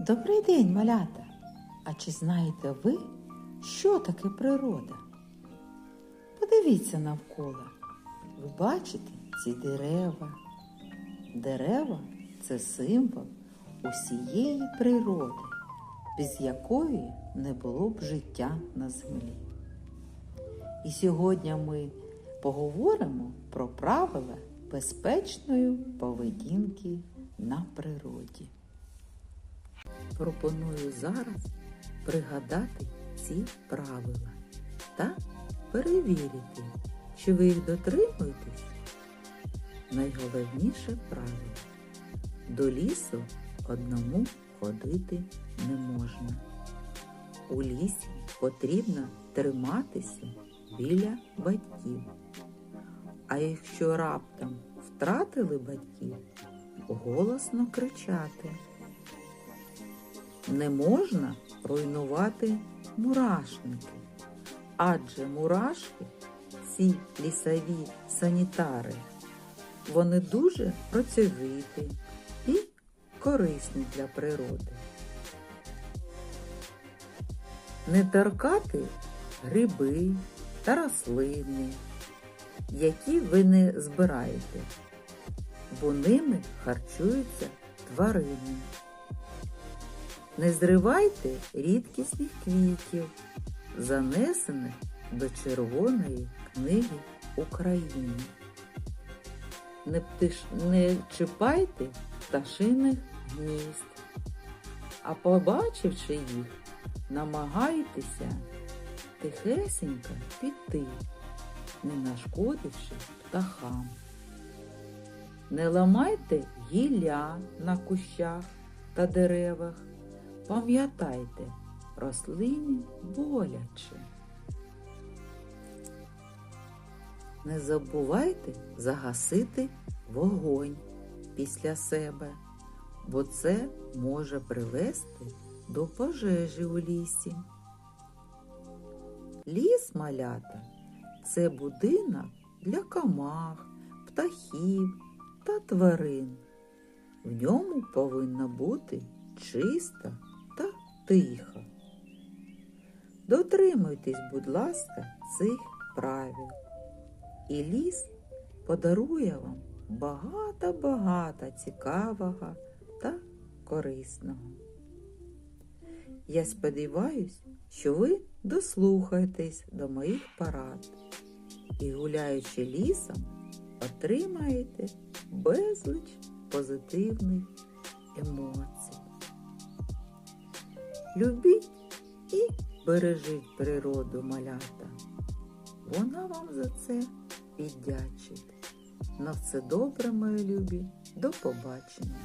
Добрий день, малята! А чи знаєте ви, що таке природа? Подивіться навколо. Ви бачите ці дерева. Дерева це символ усієї природи, без якої не було б життя на землі. І сьогодні ми поговоримо про правила безпечної поведінки на природі. Пропоную зараз пригадати ці правила та перевірити, чи ви їх дотримуєтесь. Найголовніше правило до лісу одному ходити не можна. У лісі потрібно триматися біля батьків. А якщо раптом втратили батьків, голосно кричати. Не можна руйнувати мурашники, адже мурашки ці лісові санітари, вони дуже працьовиті і корисні для природи. Не торкати гриби та рослини, які ви не збираєте, бо ними харчуються тварини. Не зривайте рідкісних квітів, занесених до Червоної книги України. Не, птиш... не чіпайте пташиних гнізд, а побачивши їх, намагайтеся тихесенько піти, не нашкодивши птахам. Не ламайте гілля на кущах та деревах. Пам'ятайте, рослині боляче. Не забувайте загасити вогонь після себе, бо це може привести до пожежі у лісі. Ліс малята це будинок для комах, птахів та тварин. В ньому повинно бути чисто та тихо. Дотримуйтесь, будь ласка, цих правил. І ліс подарує вам багато-багато цікавого та корисного. Я сподіваюсь, що ви дослухаєтесь до моїх порад і, гуляючи лісом, отримаєте безліч позитивних емоцій. Любіть і бережіть природу малята. Вона вам за це віддячить. На все добре, мої любі. До побачення!